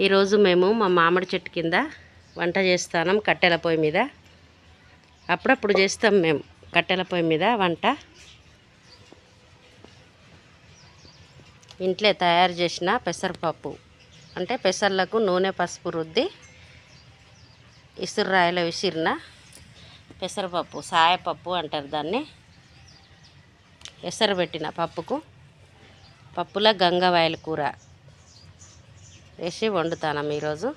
ఈరోజు మేము మా మామిడి చెట్టు కింద వంట చేస్తాం కట్టెల పొయ్యి మీద. అప్పుడప్పుడు చేస్తాం మేము కట్టెల పొయ్యి మీద వంట. ఇంట్లో తయారు చేసిన పెసరపప్పు అంటే పెసర్లకు నూనె పసుపు రుద్ది ఇసురాయిలో విసిరిన పెసరపప్పు సాయపప్పు అంటారు దాన్ని. ఎసరబెట్టిన పప్పుకు పప్పులో గంగవాయల కూర. వేసి వండుతాను ఈరోజు.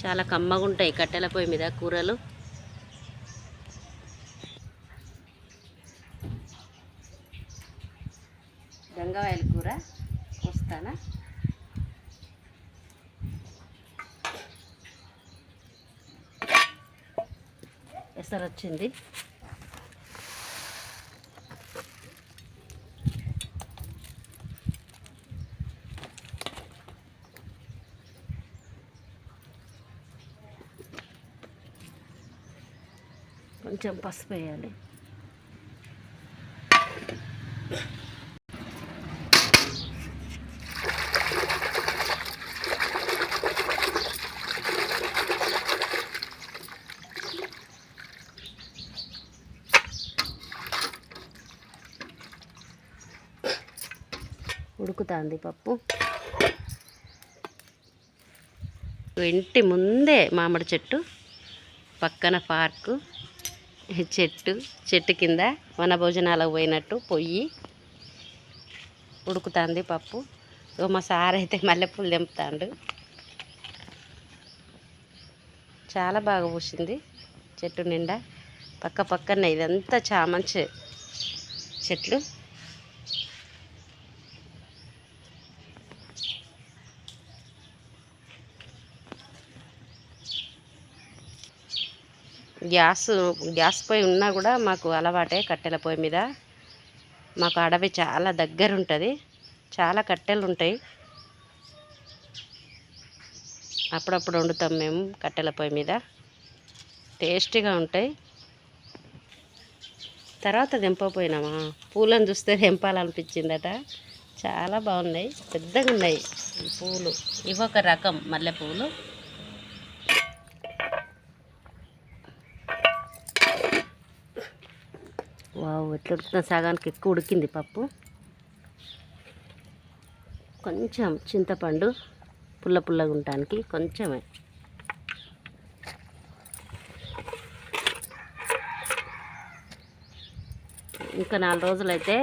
చాలా కమ్మగా ఉంటాయి కట్టెల పొయ్యి మీద కూరలు. గంగవాయల కూర వస్తానా? ఎసరొచ్చింది. కొంచెం పసుపు వేయాలి. ఉడుకుతుంది పప్పు. ఇంటి ముందే మామిడి చెట్టు పక్కన పార్కు. చెట్టు చెట్టు కింద వన భోజనాలకు పోయినట్టు పొయ్యి ఉడుకుతుంది పప్పు. ఓ మా సార్ అయితే మల్లెపూలు తెంపుతాడు. చాలా బాగా పూసింది చెట్టు నిండా. పక్క పక్కన ఇదంతా చామంచి చెట్లు. గ్యాస్ గ్యాస్ పొయ్యి ఉన్నా కూడా మాకు అలవాటే కట్టెల పొయ్యి మీద. మాకు అడవి చాలా దగ్గర ఉంటుంది చాలా కట్టెలు ఉంటాయి అప్పుడప్పుడు వండుతాం మేము కట్టెల పొయ్యి మీద. టేస్టీగా ఉంటాయి. తర్వాత దింపపోయినామా పూలను చూస్తే దింపాలనిపించిందట చాలా బాగున్నాయి. పెద్దగా ఉన్నాయి పూలు. ఇవి ఒక రకం మల్లెపూలు. వావ్ ఎట్లా ఉడుకుతున్న సగానికి ఎక్కువ ఉడికింది పప్పు. కొంచెం చింతపండు పుల్ల పుల్లగా ఉండటానికి కొంచెమే. ఇంకా నాలుగు రోజులైతే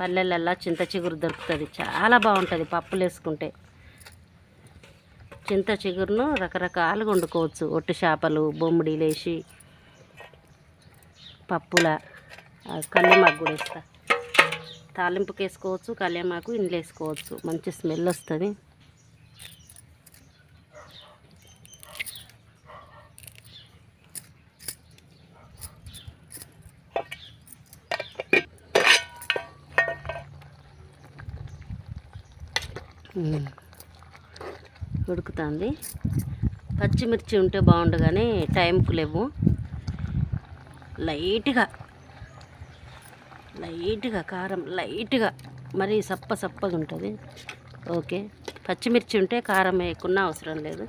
పల్లెలల్లా చింత చిగురు దొరుకుతుంది. చాలా బాగుంటుంది పప్పులు వేసుకుంటే. చింత చిగురును రకరకాలుగా వండుకోవచ్చు. ఒట్టు చేపలు బొమ్మిడీలు వేసి పప్పుల కళ్యామాకు కూడా వేస్తా. తాలింపుకి వేసుకోవచ్చు కళ్యామాకు ఇండ్లు వేసుకోవచ్చు మంచి స్మెల్ వస్తుంది. ఉడుకుతుంది. పచ్చిమిర్చి ఉంటే బాగుండు కానీ టైంకు లేవు. లైట్గా లైట్గా కారం లైట్గా మరీ సప్ప సప్పగా ఉంటుంది. ఓకే. పచ్చిమిర్చి ఉంటే కారం వేయకుండా అవసరం లేదు.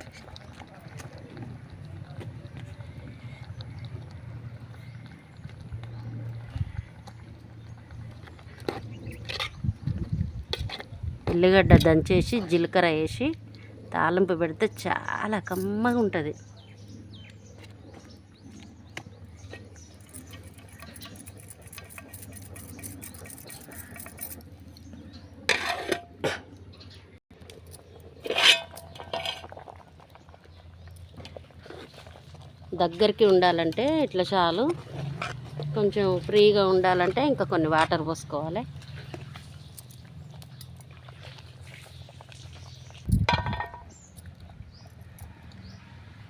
ఉల్లిగడ్డ దంచేసి జీలకర్ర వేసి తాలింపు పెడితే చాలా కమ్మగా ఉంటుంది. దగ్గరికి ఉండాలంటే ఇట్లా చాలు. కొంచెం ఫ్రీగా ఉండాలంటే ఇంకా కొన్ని వాటర్ పోసుకోవాలి.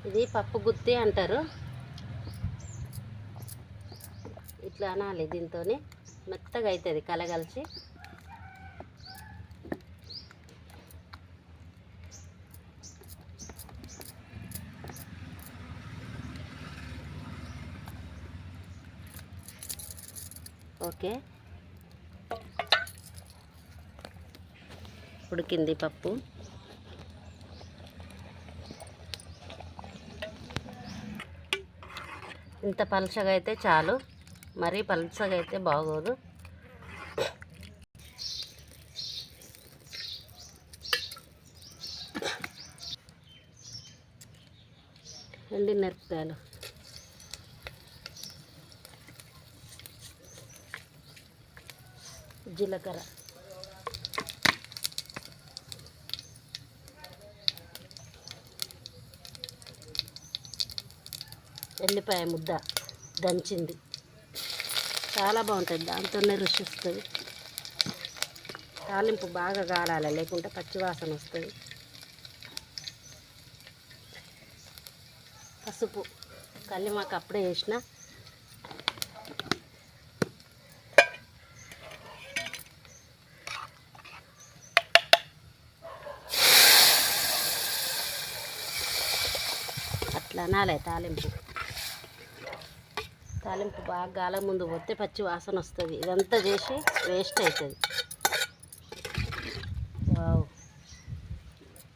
ఇది పప్పు గుత్తి అంటారు. ఇట్లా అనాలి దీంతో మెత్తగా అవుతుంది కలగలిసి. ఓకే. ఉడికింది పప్పు. ఇంత పలుచగా అయితే చాలు. మరీ పలుచగా అయితే బాగోదు. ఎండి జీలకర్ర. ఎల్లిపాయ ముద్ద దంచింది. చాలా బాగుంటుంది. దాంతోనే రుచి వస్తుంది. తాలింపు బాగా కాలాలి లేకుంటే పచ్చివాసన వస్తుంది. పసుపు. కల్లిమాకు అప్పుడే వేసిన అట్లా తాలింపు. తాలింపు బాగా గాల ముందు పోతే పచ్చి వాసన వస్తుంది. ఇదంతా చేసి వేస్ట్ అవుతుంది వావ్.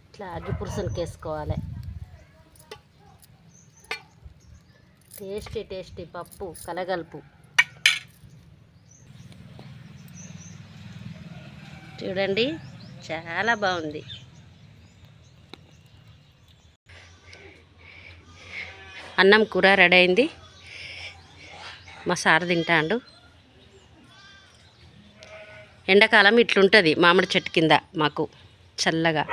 ఇట్లా అగ్గి పురుషునికి వేసుకోవాలి. టేస్టీ టేస్టీ పప్పు కలగలుపు. చూడండి చాలా బాగుంది. అన్నం కూర రెడీ అయింది. మా సార్ తింటాండు. ఎండాకాలం ఇట్లుంటుంది మామిడి చెట్టు కింద మాకు చల్లగా.